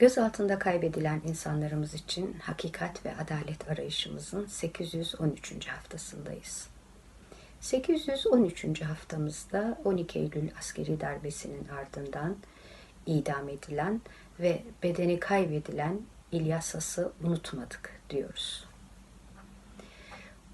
Gözaltında kaybedilen insanlarımız için hakikat ve adalet arayışımızın 813. haftasındayız. 813. haftamızda 12 Eylül askeri darbesinin ardından idam edilen ve bedeni kaybedilen İlyas As'ı unutmadık diyoruz.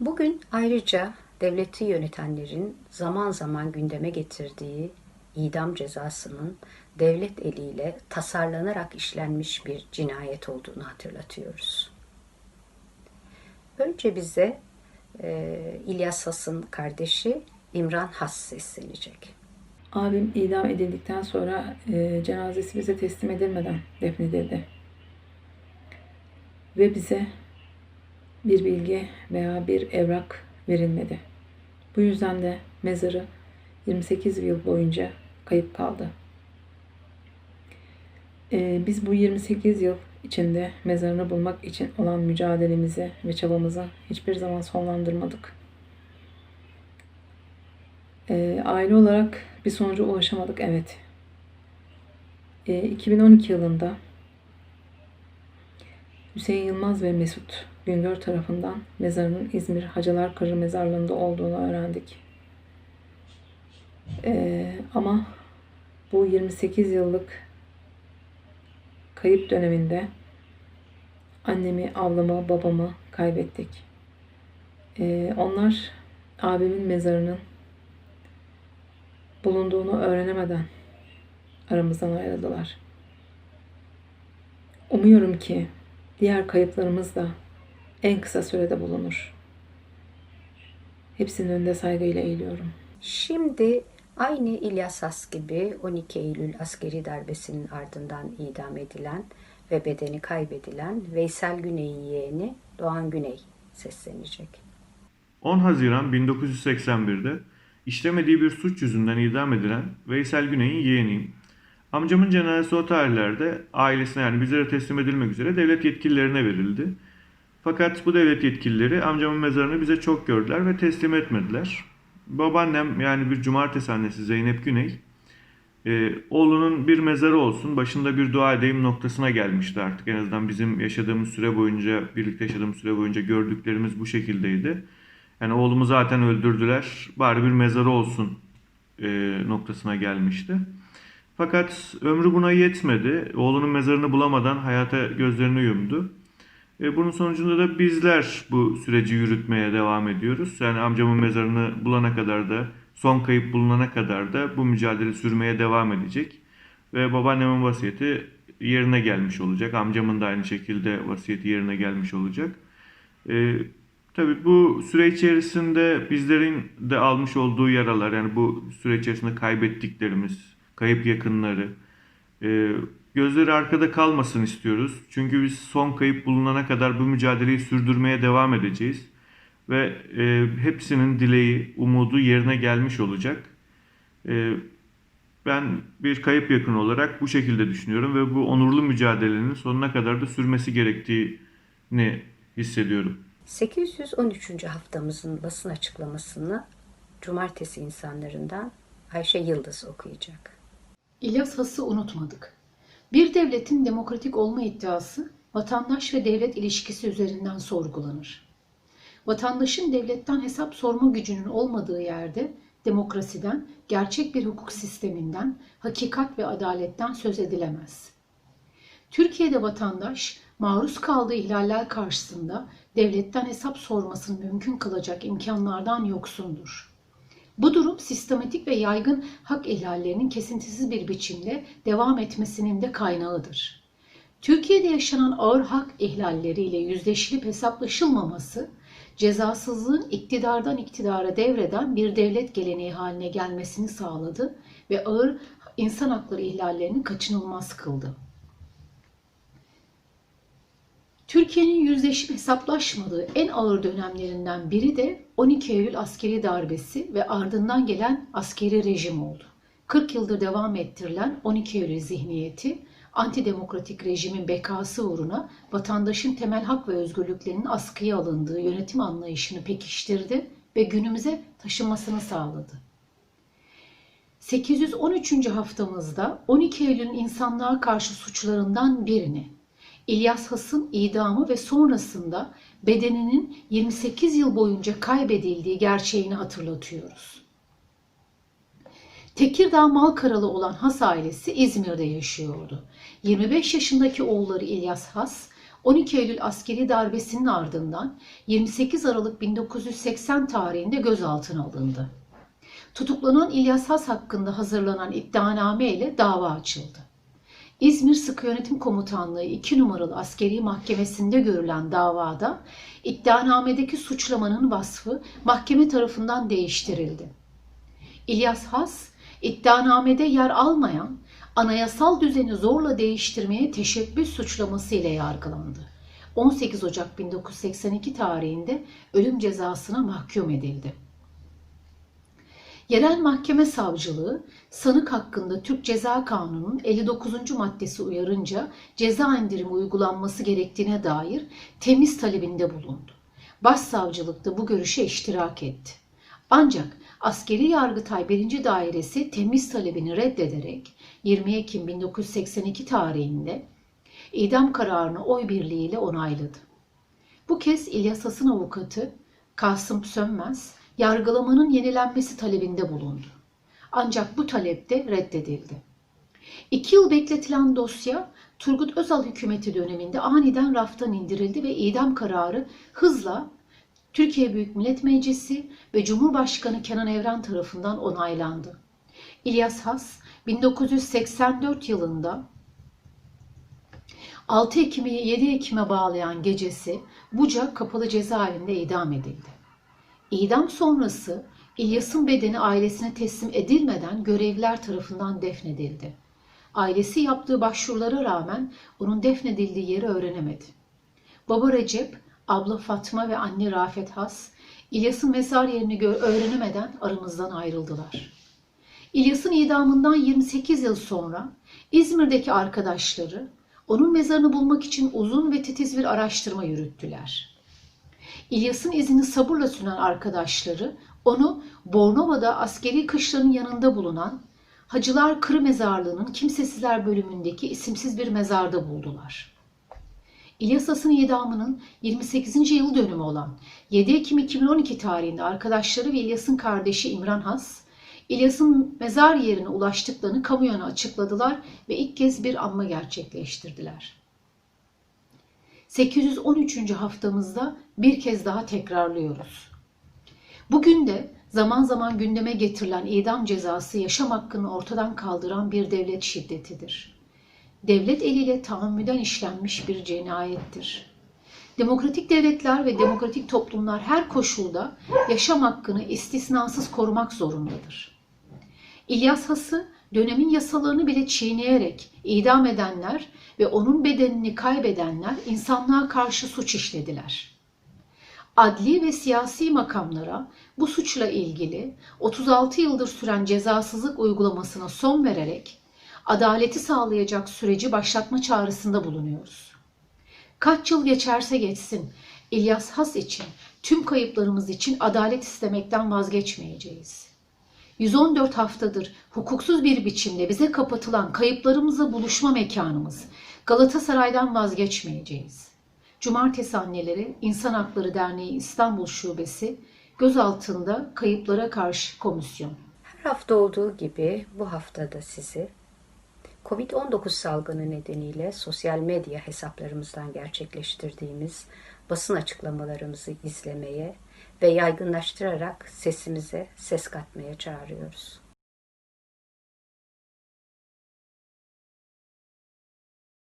Bugün ayrıca devleti yönetenlerin zaman zaman gündeme getirdiği idam cezasının devlet eliyle tasarlanarak işlenmiş bir cinayet olduğunu hatırlatıyoruz. Önce bize e, İlyas Has'ın kardeşi İmran Has seslenecek. Abim idam edildikten sonra e, cenazesi bize teslim edilmeden defnedildi. Ve bize bir bilgi veya bir evrak verilmedi. Bu yüzden de mezarı 28 yıl boyunca kayıp kaldı. E, biz bu 28 yıl içinde mezarını bulmak için olan mücadelemizi ve çabamızı hiçbir zaman sonlandırmadık. E, aile olarak bir sonuca ulaşamadık evet. E, 2012 yılında Hüseyin Yılmaz ve Mesut Güngör tarafından mezarının İzmir Hacılar Kırı mezarlığında olduğunu öğrendik. E, ama bu 28 yıllık kayıp döneminde annemi, ablamı, babamı kaybettik. E, onlar abimin mezarının bulunduğunu öğrenemeden aramızdan ayrıldılar. Umuyorum ki diğer kayıplarımız da en kısa sürede bulunur. Hepsinin önünde saygıyla eğiliyorum. Şimdi aynı İlyas Has gibi 12 Eylül askeri darbesinin ardından idam edilen ve bedeni kaybedilen Veysel Güney'in yeğeni Doğan Güney seslenecek. 10 Haziran 1981'de işlemediği bir suç yüzünden idam edilen Veysel Güney'in yeğeniyim. Amcamın cenazesi o tarihlerde ailesine yani bizlere teslim edilmek üzere devlet yetkililerine verildi. Fakat bu devlet yetkilileri amcamın mezarını bize çok gördüler ve teslim etmediler. Babaannem yani bir cumartesi annesi Zeynep Güney e, oğlunun bir mezarı olsun başında bir dua edeyim noktasına gelmişti artık. En azından bizim yaşadığımız süre boyunca birlikte yaşadığımız süre boyunca gördüklerimiz bu şekildeydi. Yani oğlumu zaten öldürdüler bari bir mezarı olsun e, noktasına gelmişti. Fakat ömrü buna yetmedi. Oğlunun mezarını bulamadan hayata gözlerini yumdu. E, bunun sonucunda da bizler bu süreci yürütmeye devam ediyoruz. Yani amcamın mezarını bulana kadar da son kayıp bulunana kadar da bu mücadele sürmeye devam edecek. Ve babaannemin vasiyeti yerine gelmiş olacak. Amcamın da aynı şekilde vasiyeti yerine gelmiş olacak. E, tabii bu süre içerisinde bizlerin de almış olduğu yaralar yani bu süre içerisinde kaybettiklerimiz, kayıp yakınları, e, gözleri arkada kalmasın istiyoruz. Çünkü biz son kayıp bulunana kadar bu mücadeleyi sürdürmeye devam edeceğiz. Ve e, hepsinin dileği, umudu yerine gelmiş olacak. E, ben bir kayıp yakın olarak bu şekilde düşünüyorum ve bu onurlu mücadelenin sonuna kadar da sürmesi gerektiğini hissediyorum. 813. haftamızın basın açıklamasını Cumartesi insanlarından Ayşe Yıldız okuyacak. İlyas Has'ı unutmadık. Bir devletin demokratik olma iddiası vatandaş ve devlet ilişkisi üzerinden sorgulanır. Vatandaşın devletten hesap sorma gücünün olmadığı yerde demokrasiden, gerçek bir hukuk sisteminden, hakikat ve adaletten söz edilemez. Türkiye'de vatandaş maruz kaldığı ihlaller karşısında devletten hesap sormasını mümkün kılacak imkanlardan yoksundur. Bu durum sistematik ve yaygın hak ihlallerinin kesintisiz bir biçimde devam etmesinin de kaynağıdır. Türkiye'de yaşanan ağır hak ihlalleriyle yüzleşilip hesaplaşılmaması, cezasızlığın iktidardan iktidara devreden bir devlet geleneği haline gelmesini sağladı ve ağır insan hakları ihlallerinin kaçınılmaz kıldı. Türkiye'nin yüzleşip hesaplaşmadığı en ağır dönemlerinden biri de 12 Eylül askeri darbesi ve ardından gelen askeri rejim oldu. 40 yıldır devam ettirilen 12 Eylül zihniyeti, antidemokratik rejimin bekası uğruna vatandaşın temel hak ve özgürlüklerinin askıya alındığı yönetim anlayışını pekiştirdi ve günümüze taşınmasını sağladı. 813. haftamızda 12 Eylül'ün insanlığa karşı suçlarından birini, İlyas Has'ın idamı ve sonrasında bedeninin 28 yıl boyunca kaybedildiği gerçeğini hatırlatıyoruz. Tekirdağ Malkaralı olan Has ailesi İzmir'de yaşıyordu. 25 yaşındaki oğulları İlyas Has, 12 Eylül askeri darbesinin ardından 28 Aralık 1980 tarihinde gözaltına alındı. Tutuklanan İlyas Has hakkında hazırlanan iddianame ile dava açıldı. İzmir Sıkı Yönetim Komutanlığı 2 numaralı askeri mahkemesinde görülen davada iddianamedeki suçlamanın vasfı mahkeme tarafından değiştirildi. İlyas Has, iddianamede yer almayan anayasal düzeni zorla değiştirmeye teşebbüs suçlaması ile yargılandı. 18 Ocak 1982 tarihinde ölüm cezasına mahkum edildi. Yerel Mahkeme Savcılığı sanık hakkında Türk Ceza Kanunu'nun 59. maddesi uyarınca ceza indirimi uygulanması gerektiğine dair temiz talebinde bulundu. Başsavcılık da bu görüşe iştirak etti. Ancak Askeri Yargıtay 1. Dairesi temiz talebini reddederek 20 Ekim 1982 tarihinde idam kararını oy birliğiyle onayladı. Bu kez İlyas Has'ın avukatı Kasım Sönmez yargılamanın yenilenmesi talebinde bulundu. Ancak bu talep de reddedildi. İki yıl bekletilen dosya Turgut Özal hükümeti döneminde aniden raftan indirildi ve idam kararı hızla Türkiye Büyük Millet Meclisi ve Cumhurbaşkanı Kenan Evren tarafından onaylandı. İlyas Has 1984 yılında 6 Ekim'i 7 Ekim'e bağlayan gecesi Buca kapalı cezaevinde idam edildi. İdam sonrası İlyas'ın bedeni ailesine teslim edilmeden görevliler tarafından defnedildi. Ailesi yaptığı başvurulara rağmen onun defnedildiği yeri öğrenemedi. Baba Recep, abla Fatma ve anne Rafet Has, İlyas'ın mezar yerini öğrenemeden aramızdan ayrıldılar. İlyas'ın idamından 28 yıl sonra İzmir'deki arkadaşları onun mezarını bulmak için uzun ve titiz bir araştırma yürüttüler. İlyas'ın izini sabırla süren arkadaşları onu Bornova'da askeri kışlanın yanında bulunan Hacılar Kırı Mezarlığı'nın Kimsesizler bölümündeki isimsiz bir mezarda buldular. İlyas Has'ın idamının 28. yıl dönümü olan 7 Ekim 2012 tarihinde arkadaşları ve İlyas'ın kardeşi İmran Has, İlyas'ın mezar yerine ulaştıklarını kamuoyuna açıkladılar ve ilk kez bir anma gerçekleştirdiler. 813. haftamızda bir kez daha tekrarlıyoruz. Bugün de zaman zaman gündeme getirilen idam cezası yaşam hakkını ortadan kaldıran bir devlet şiddetidir. Devlet eliyle tahammüden işlenmiş bir cinayettir. Demokratik devletler ve demokratik toplumlar her koşulda yaşam hakkını istisnasız korumak zorundadır. İlyas Has'ı dönemin yasalarını bile çiğneyerek idam edenler ve onun bedenini kaybedenler insanlığa karşı suç işlediler. Adli ve siyasi makamlara bu suçla ilgili 36 yıldır süren cezasızlık uygulamasına son vererek adaleti sağlayacak süreci başlatma çağrısında bulunuyoruz. Kaç yıl geçerse geçsin İlyas Has için, tüm kayıplarımız için adalet istemekten vazgeçmeyeceğiz. 114 haftadır hukuksuz bir biçimde bize kapatılan kayıplarımızla buluşma mekanımız Galatasaray'dan vazgeçmeyeceğiz. Cumartesi Anneleri İnsan Hakları Derneği İstanbul Şubesi gözaltında kayıplara karşı komisyon. Her hafta olduğu gibi bu haftada sizi Covid-19 salgını nedeniyle sosyal medya hesaplarımızdan gerçekleştirdiğimiz basın açıklamalarımızı izlemeye ve yaygınlaştırarak sesimize ses katmaya çağırıyoruz.